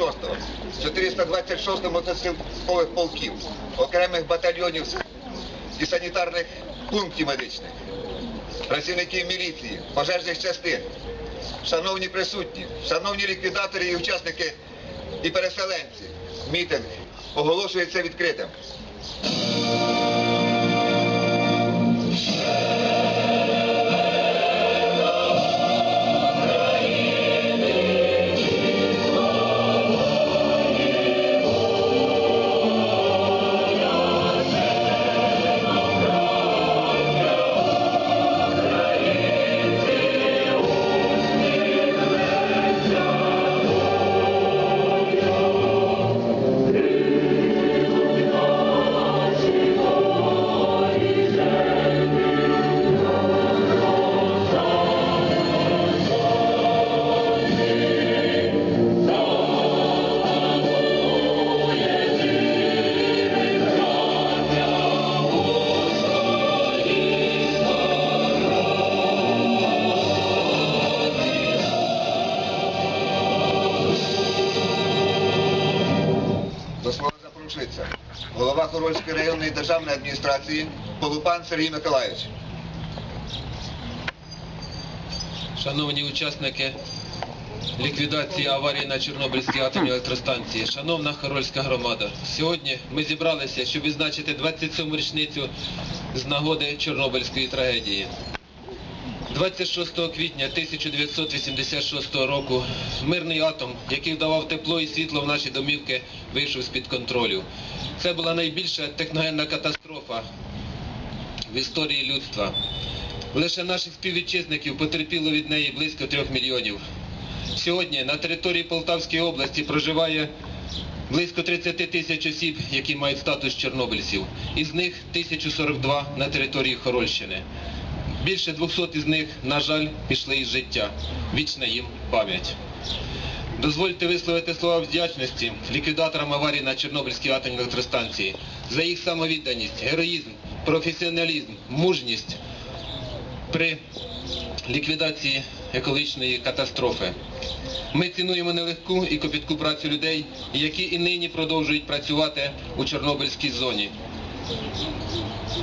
офіцери 132, 136, 426 мотострілкових полків, окремих батальйонів і санітарних пунктів медичних, працівників міліції, пожежних частин, шановні присутні, шановні ліквідатори і учасники і переселенці, мітинг оголошується відкритим. Адміністрації Полупан Сергій Миколаївич. Шановні учасники ліквідації аварії на Чорнобильській атомній електростанції, шановна Хорольська громада, сьогодні ми зібралися, щоб відзначити 27-му річницю з нагоди Чорнобильської трагедії. 26 квітня 1986 року мирний атом, який вдавав тепло і світло в наші домівки, вийшов з-під контролю. Це була найбільша техногенна катастрофа в історії людства. Лише наших співвітчизників потерпіло від неї близько трьох мільйонів. Сьогодні на території Полтавської області проживає близько 30 тисяч осіб, які мають статус чорнобильців. Із них 1042 на території Хорольщини. Більше 200 із них, на жаль, пішли із життя. Вічна їм пам'ять. Дозвольте висловити слова вдячності ліквідаторам аварії на Чорнобильській атомній електростанції за їх самовідданість, героїзм, професіоналізм, мужність при ліквідації екологічної катастрофи. Ми цінуємо нелегку і копітку працю людей, які і нині продовжують працювати у Чорнобильській зоні.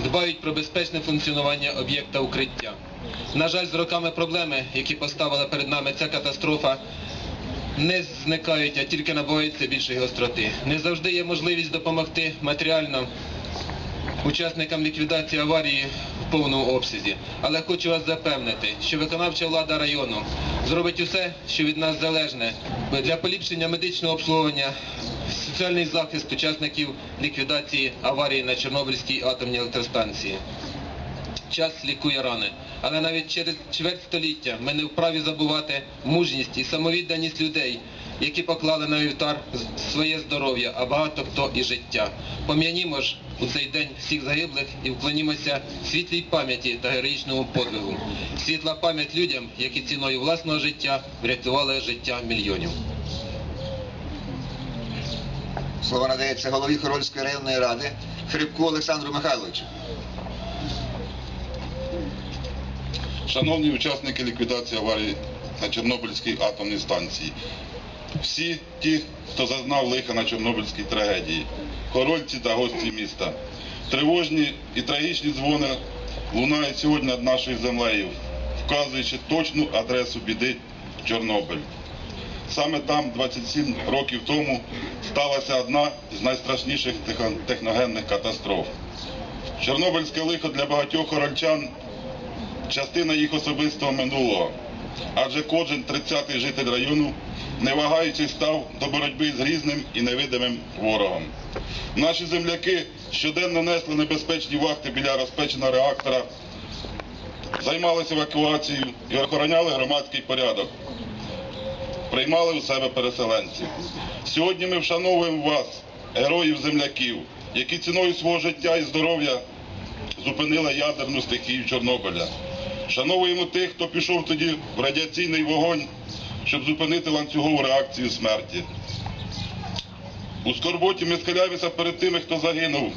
Дбають про безпечне функціонування об'єкта укриття. На жаль, з роками проблеми, які поставила перед нами ця катастрофа, не зникають, а тільки набуваються більшої гостроти. Не завжди є можливість допомогти матеріально учасникам ліквідації аварії в повному обсязі. Але хочу вас запевнити, що виконавча влада району зробить усе, що від нас залежне, для поліпшення медичного обслуговування, соціальний захист учасників ліквідації аварії на Чорнобильській атомній електростанції. Час лікує рани, але навіть через чверть століття ми не вправі забувати мужність і самовідданість людей, які поклали на вівтар своє здоров'я, а багато хто і життя. Пом'янімо ж у цей день всіх загиблих і вклонімося світлій пам'яті та героїчному подвигу. Світла пам'ять людям, які ціною власного життя врятували життя мільйонів. Слово надається голові Хорольської районної ради Хрипку Олександру Михайловичу. Шановні учасники ліквідації аварії на Чорнобильській атомній станції, всі ті, хто зазнав лиха на Чорнобильській трагедії, хорольці та гості міста, тривожні і трагічні дзвони лунають сьогодні над нашою землею, вказуючи точну адресу біди Чорнобиль. Саме там 27 років тому сталася одна з найстрашніших техногенних катастроф. Чорнобильське лихо для багатьох хорольчан частина їх особистого минулого. Адже кожен 30-й житель району, не вагаючись, став до боротьби з грізним і невидимим ворогом. Наші земляки щоденно несли небезпечні вахти біля розпеченого реактора, займалися евакуацією і охороняли громадський порядок, приймали у себе переселенців. Сьогодні ми вшановуємо вас, героїв земляків, які ціною свого життя і здоров'я зупинила ядерну стихію Чорнобиля. Шановуємо тих, хто пішов тоді в радіаційний вогонь, щоб зупинити ланцюгову реакцію смерті. У скорботі ми схиляємося перед тими, хто загинув,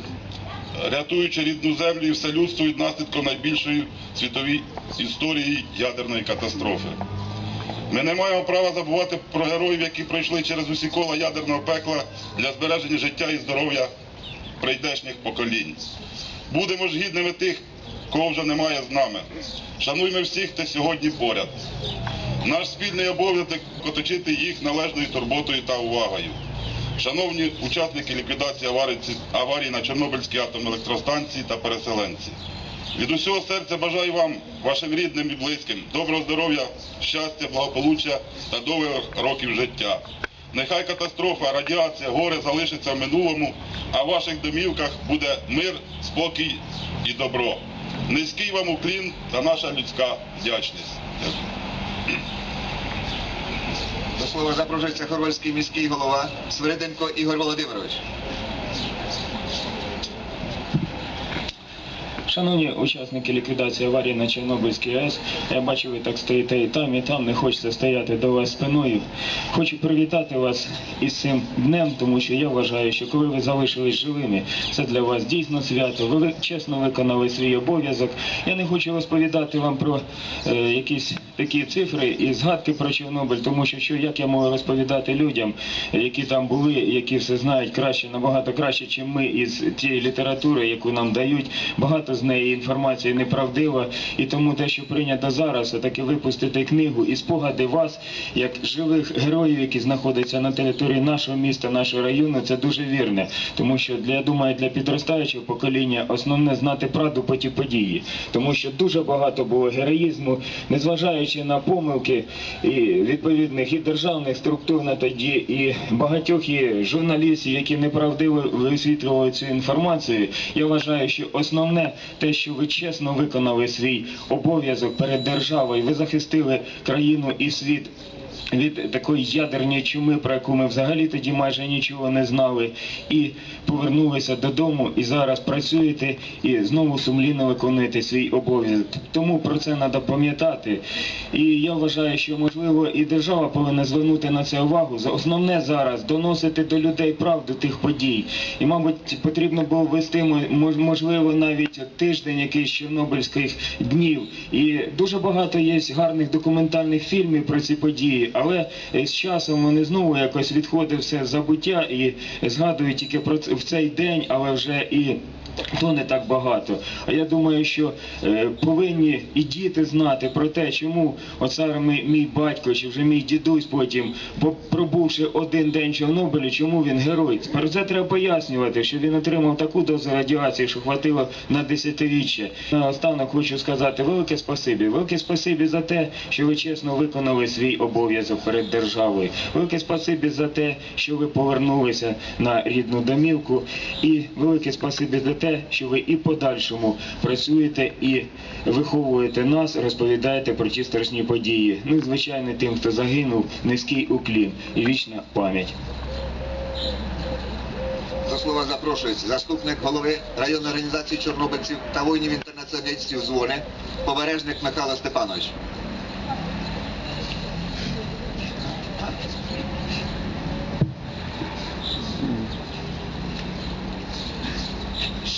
рятуючи рідну землю і все людство від наслідків найбільшої світовій історії ядерної катастрофи. Ми не маємо права забувати про героїв, які пройшли через усі кола ядерного пекла для збереження життя і здоров'я прийдешніх поколінь. Будемо ж гідними тих, кого вже немає з нами. Шануймо всіх, хто сьогодні поряд. Наш спільний обов'язок оточити їх належною турботою та увагою. Шановні учасники ліквідації аварії, аварії на Чорнобильській атомелектростанції та переселенці. Від усього серця бажаю вам, вашим рідним і близьким, доброго здоров'я, щастя, благополуччя та довгих років життя. Нехай катастрофа, радіація, горе залишиться в минулому, а в ваших домівках буде мир, спокій і добро. Низький вам уклін та наша людська вдячність. До слова запрошується хорвальський міський голова Свириденко Ігор Володимирович. Шановні учасники ліквідації аварії на Чорнобильській АЕС, я бачу, ви так стоїте і там, і там, не хочеться стояти до вас спиною. Хочу привітати вас із цим днем, тому що я вважаю, що коли ви залишились живими, це для вас дійсно свято. Ви чесно виконали свій обов'язок. Я не хочу розповідати вам про е, якісь такі цифри і згадки про Чорнобиль, тому що, що як я можу розповідати людям, які там були, які все знають краще, набагато краще, ніж ми із тієї літератури, яку нам дають. Багато з неї інформації неправдива, і тому те, що прийнято зараз, таки випустити книгу і спогади вас, як живих героїв, які знаходяться на території нашого міста, нашого району, це дуже вірне. Тому що я думаю, для підростаючого покоління основне знати правду по ті події, тому що дуже багато було героїзму, незважаючи на помилки і відповідних і державних структур на тоді, і багатьох і журналістів, які неправдиво висвітлювали цю інформацію. Я вважаю, що основне те, що ви чесно виконали свій обов'язок перед державою, ви захистили країну і світ. Від такої ядерної чуми, про яку ми взагалі тоді майже нічого не знали, і повернулися додому, і зараз працюєте і знову сумлінно виконуєте свій обов'язок. Тому про це треба пам'ятати. І я вважаю, що можливо і держава повинна звернути на це увагу. Основне зараз доносити до людей правду тих подій. І, мабуть, потрібно було ввести мож- можливо навіть тиждень якийсь чорнобильських днів. І дуже багато є гарних документальних фільмів про ці події, але е, з часом вони знову якось відходить все забуття і згадують тільки про це в цей день, але вже і. То не так багато. А я думаю, що е, повинні і діти знати про те, чому от саме мій, батько чи вже мій дідусь потім, по- пробувши один день в Чорнобилі, чому він герой. Про це треба пояснювати, що він отримав таку дозу радіації, що хватило на десятиріччя. Наостанок хочу сказати велике спасибі. Велике спасибі за те, що ви чесно виконали свій обов'язок перед державою. Велике спасибі за те, що ви повернулися на рідну домівку. І велике спасибі за те, що ви і подальшому працюєте і виховуєте нас, розповідаєте про ті страшні події. Ну і звичайно, тим, хто загинув, низький уклін і вічна пам'ять. До слова запрошується заступник голови районної організації чорнобильців та воїнів-інтернаціоналістів Звони, побережник Михайло Степанович.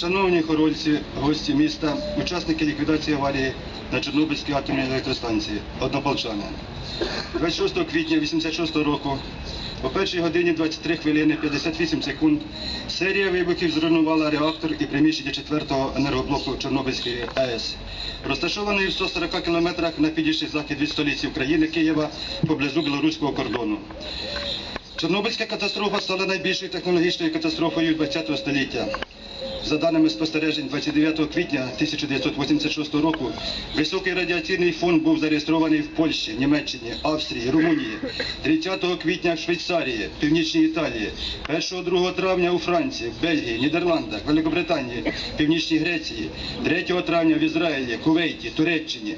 Шановні хорольці, гості міста, учасники ліквідації аварії на Чорнобильській атомній електростанції, однополчани. 26 квітня 86 року, о 1 годині 23 хвилини 58 секунд, серія вибухів зруйнувала реактор і приміщення 4-го енергоблоку Чорнобильської АЕС, розташований в 140 кілометрах на підійший захід від столиці України Києва поблизу білоруського кордону. Чорнобильська катастрофа стала найбільшою технологічною катастрофою ХХ століття. За даними спостережень 29 квітня 1986 року, високий радіаційний фон був зареєстрований в Польщі, Німеччині, Австрії, Румунії, 30 квітня в Швейцарії, Північній Італії, 1-2 травня у Франції, Бельгії, Нідерландах, Великобританії, Північній Греції, 3 травня в Ізраїлі, Кувейті, Туреччині.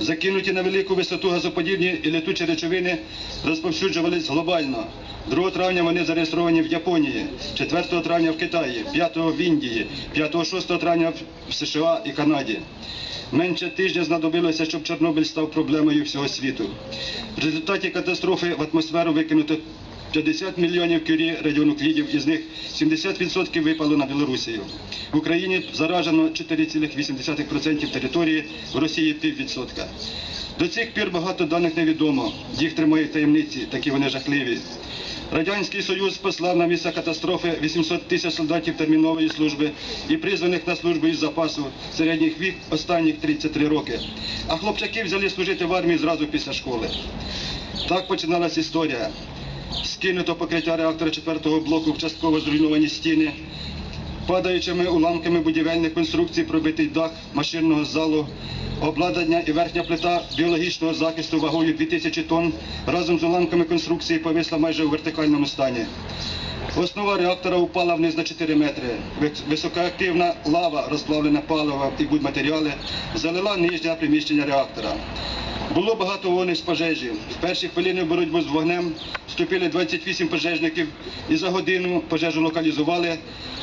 Закинуті на велику висоту газоподібні і летучі речовини розповсюджувались глобально. 2 травня вони зареєстровані в Японії, 4 травня в Китаї, 5 в Індії, 5-6 травня в США і Канаді. Менше тижня знадобилося, щоб Чорнобиль став проблемою всього світу. В результаті катастрофи в атмосферу викинуто 50 мільйонів кюрі радіонуклідів, із них 70% випало на Білорусію. В Україні заражено 4,8% території, в Росії піввідсотка. До цих пір багато даних невідомо. Їх тримають таємниці, такі вони жахливі. Радянський Союз послав на місце катастрофи 800 тисяч солдатів термінової служби і призваних на службу із запасу середніх вік останніх 33 роки. А хлопчаки взяли служити в армії зразу після школи. Так починалась історія. Скинуто покриття реактора 4-го блоку в частково зруйновані стіни, падаючими уламками будівельних конструкцій пробитий дах машинного залу, обладнання і верхня плита біологічного захисту вагою 2000 тонн разом з уламками конструкції повисла майже у вертикальному стані. Основа реактора упала вниз на 4 метри. Високоактивна лава, розплавлене паливо і будматеріали залила нижнє приміщення реактора. Було багато вогнів з пожежі. В перших хвилин боротьби з вогнем вступили 28 пожежників і за годину пожежу локалізували,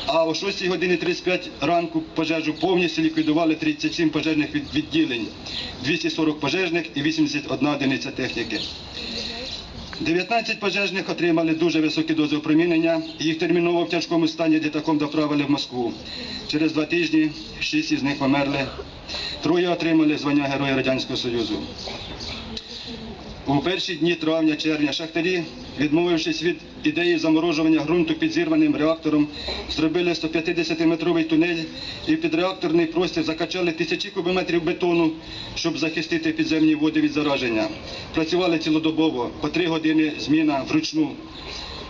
а о 6 годині 35 ранку пожежу повністю ліквідували 37 пожежних відділень, 240 пожежних і 81 одиниця техніки. 19 пожежних отримали дуже високі дози опромінення. Їх терміново в тяжкому стані літаком доправили в Москву. Через два тижні шість із них померли. Троє отримали звання Героя Радянського Союзу. У перші дні травня-червня шахтарі, відмовившись від ідеї заморожування ґрунту під зірваним реактором, зробили 150-метровий тунель і під реакторний простір закачали тисячі кубометрів бетону, щоб захистити підземні води від зараження. Працювали цілодобово, по три години зміна вручну.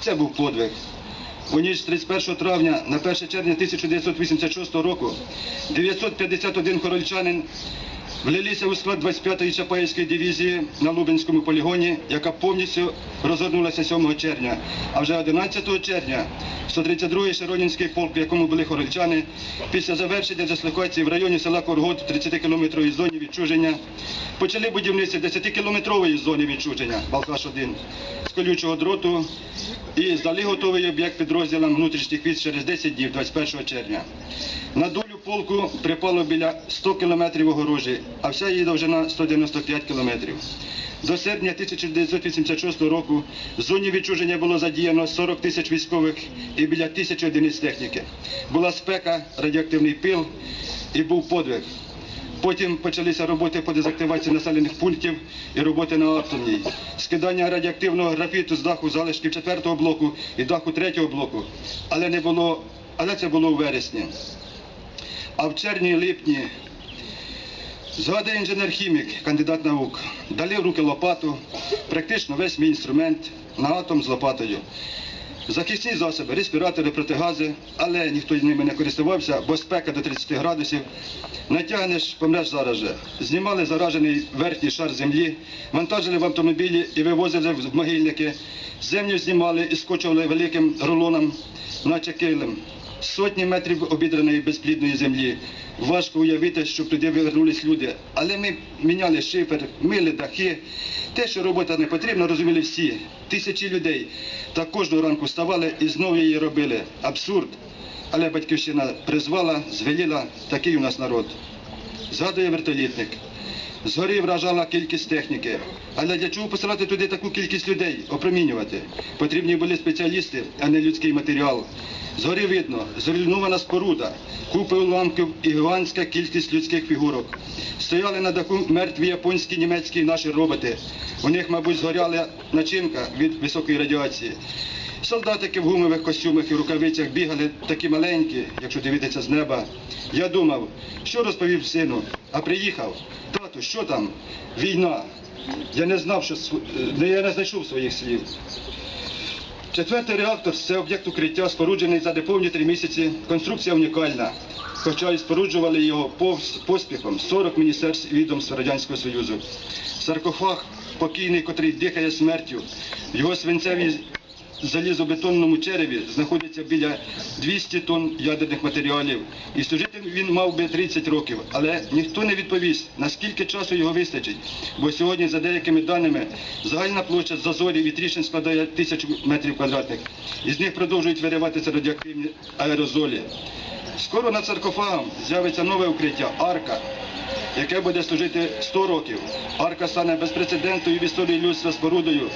Це був подвиг. У ніч з 31 травня на 1 червня 1986 року 951 корольчанин влилися у склад 25-ї Чапаївської дивізії на Лубенському полігоні, яка повністю розгорнулася 7 червня. А вже 11 червня 132-й Широнінський полк, в якому були хорольчани, після завершення дислокації в районі села Коргот в 30-кілометровій зоні відчуження, почали будівництво 10-кілометрової зони відчуження, Балкаш-1, з колючого дроту і здали готовий об'єкт підрозділам внутрішніх військ через 10 днів, 21 червня. Полку припало біля 100 кілометрів огорожі, а вся її довжина 195 кілометрів. До серпня 1986 року в зоні відчуження було задіяно 40 тисяч військових і біля тисячі одиниць техніки. Була спека, радіоактивний пил і був подвиг. Потім почалися роботи по дезактивації населених пунктів і роботи на атомній. Скидання радіоактивного графіту з даху залишків 4-го блоку і даху 3-го блоку. Але не було, але це було у вересні. А в червні-липні згадує інженер-хімік, кандидат наук, дали в руки лопату, практично весь мій інструмент на атом з лопатою. Захисні засоби, респіратори, протигази, але ніхто ними не користувався, бо спека до 30 градусів. Натягнеш, помреш зараз же. Знімали заражений верхній шар землі, вантажили в автомобілі і вивозили в могильники. Землю знімали і скочували великим рулоном, наче килим. Сотні метрів обідраної безплідної землі. Важко уявити, що туди повернулись люди. Але ми міняли шифер, мили дахи. Те, що робота не потрібна, розуміли всі. Тисячі людей. Та кожного ранку вставали і знову її робили. Абсурд. Але батьківщина призвала, звеліла, такий у нас народ. Згадує вертолітник. Згори вражала кількість техніки. Але для чого посилати туди таку кількість людей, опромінювати? Потрібні були спеціалісти, а не людський матеріал. Згори видно, зруйнована споруда, купи уламків і гігантська кількість людських фігурок. Стояли на даху мертві японські, німецькі і наші роботи. У них, мабуть, згоряла начинка від високої радіації. Солдатики в гумових костюмах і рукавицях бігали такі маленькі, якщо дивитися з неба. Я думав, що розповів сину, а приїхав. Тату, що там? Війна. Я не знав, що е, я не знайшов своїх слів. Четвертий реактор це об'єкт укриття, споруджений за неповні три місяці. Конструкція унікальна. Хоча і споруджували його поспіхом 40 міністерств відомств Радянського Союзу. Саркофаг покійний, котрий дихає смертю. Його свинцевій залізобетонному череві знаходиться біля 200 тонн ядерних матеріалів. І служити він мав би 30 років. Але ніхто не відповість, наскільки часу його вистачить. Бо сьогодні, за деякими даними, загальна площа зазорів і тріщин складає тисячу метрів квадратних. Із них продовжують вириватися радіоактивні аерозолі. Скоро над саркофагом з'явиться нове укриття арка, яке буде служити 100 років. Арка стане безпрецедентною в історії людства спорудою.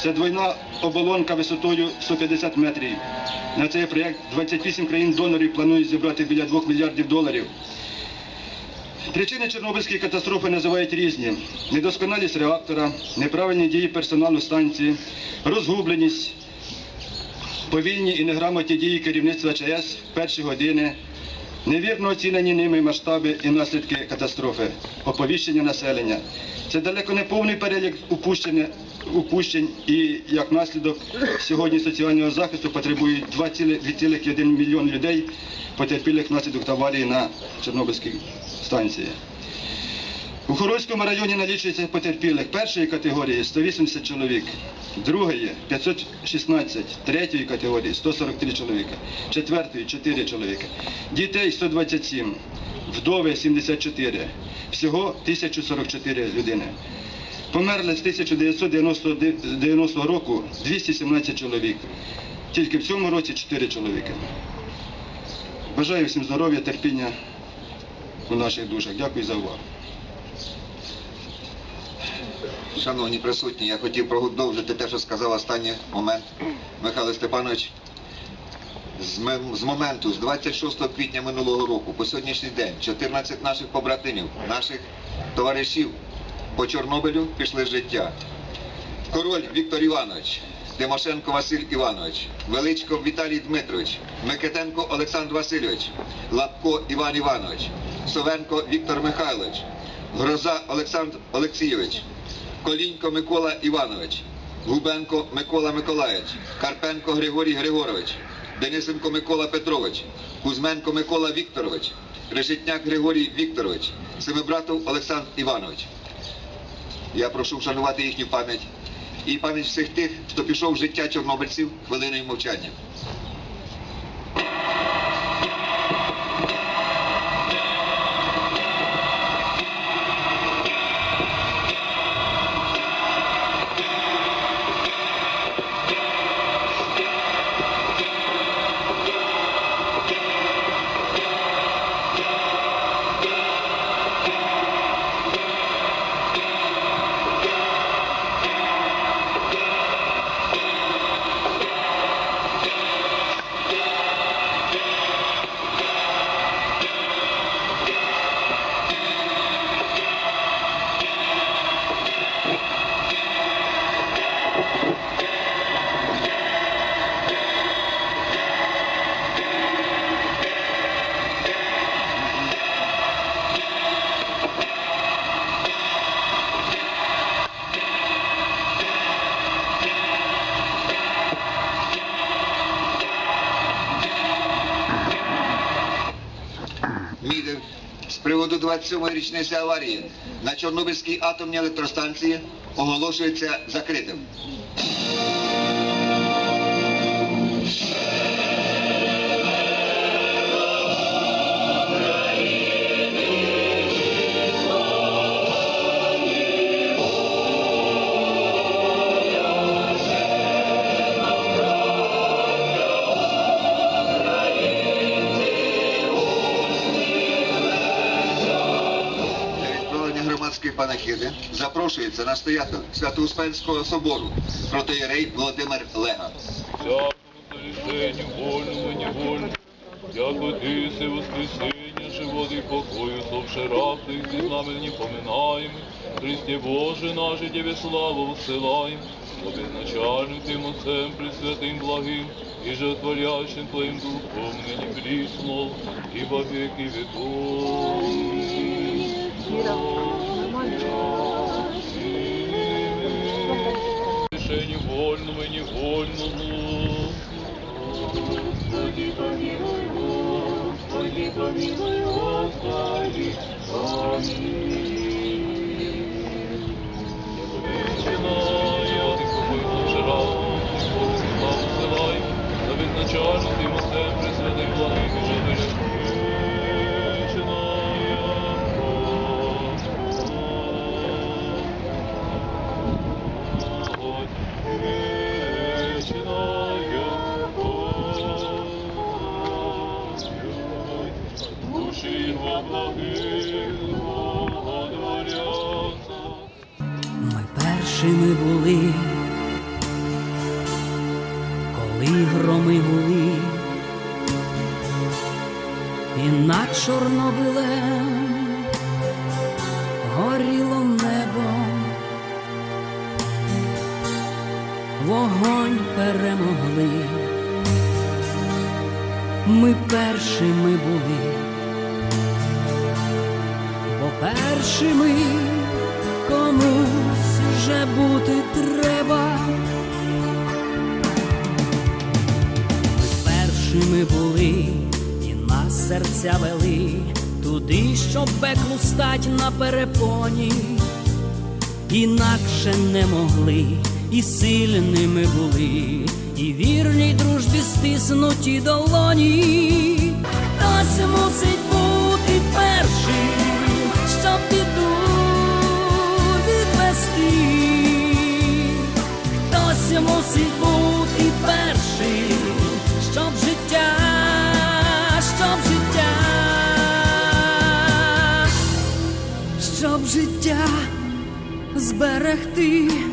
Це двойна оболонка висотою 150 метрів. На цей проєкт 28 країн-донорів планують зібрати біля 2 мільярдів доларів. Причини Чорнобильської катастрофи називають різні: недосконалість реактора, неправильні дії персоналу станції, розгубленість, повільні і неграмотні дії керівництва ЧАЕС перші години, невірно оцінені ними масштаби і наслідки катастрофи, оповіщення населення. Це далеко не повний перелік упущень і як наслідок сьогодні соціального захисту потребують 2,1 мільйон людей, потерпілих внаслідок аварії на Чорнобильській станції. У Хорольському районі налічується потерпілих першої категорії 180 чоловік, другої 516, третьої категорії 143 чоловіка, четвертої 4 чоловіка, дітей 127, вдови 74, всього 1044 людини. Померли з 1990 року 217 чоловік, тільки в цьому році 4 чоловіка. Бажаю всім здоров'я, терпіння у наших душах. Дякую за увагу. Шановні присутні, я хотів продовжити те, що сказав останній момент Михайло Степанович. З, моменту, з 26 квітня минулого року по сьогоднішній день 14 наших побратимів, наших товаришів по Чорнобилю пішли з життя. Король Віктор Іванович, Тимошенко Василь Іванович, Величко Віталій Дмитрович, Микитенко Олександр Васильович, Лапко Іван Іванович, Совенко Віктор Михайлович, Гроза Олександр Олексійович, Колінько Микола Іванович, Губенко Микола Миколаївич, Карпенко Григорій Григорович, Денисенко Микола Петрович, Кузьменко Микола Вікторович, Решетняк Григорій Вікторович, Семибратов Олександр Іванович. Я прошу вшанувати їхню пам'ять і пам'ять всіх тих, хто пішов в життя чорнобильців хвилиною мовчання. Мітинг з приводу 27-ї річниці аварії на Чорнобильській атомній електростанції оголошується закритим. Панахиди запрошується настоятель Свято-Успенського собору. Протоєрей Володимир Лега. всякому рішенню вольному і невольному, як Отисе воскресення, живот і покою, совше раб зі знамені поминаємо, Христе Боже наше Тебе славу висилаєм, обізначальним Тим Отцем Пресвятим благим, і животворящим Твоїм Духом, нині прісно, і во віки віков. Рішенню вольному і невольному, Господи, помилуй, Господи, помилуй, Господи, помилуй. Починає, ти купив вчора, Боже, славу Ми першими були, бо першими комусь вже бути треба. Ми першими були і нас серця вели. Туди, щоб беклу стать на перепоні, інакше не могли, і сильними були, і вірній дружбі стиснуті долоні. Хтось мусить бути першим, щоб біду відвести. Хтось мусить бути першим, щоб життя, щоб життя, щоб життя зберегти.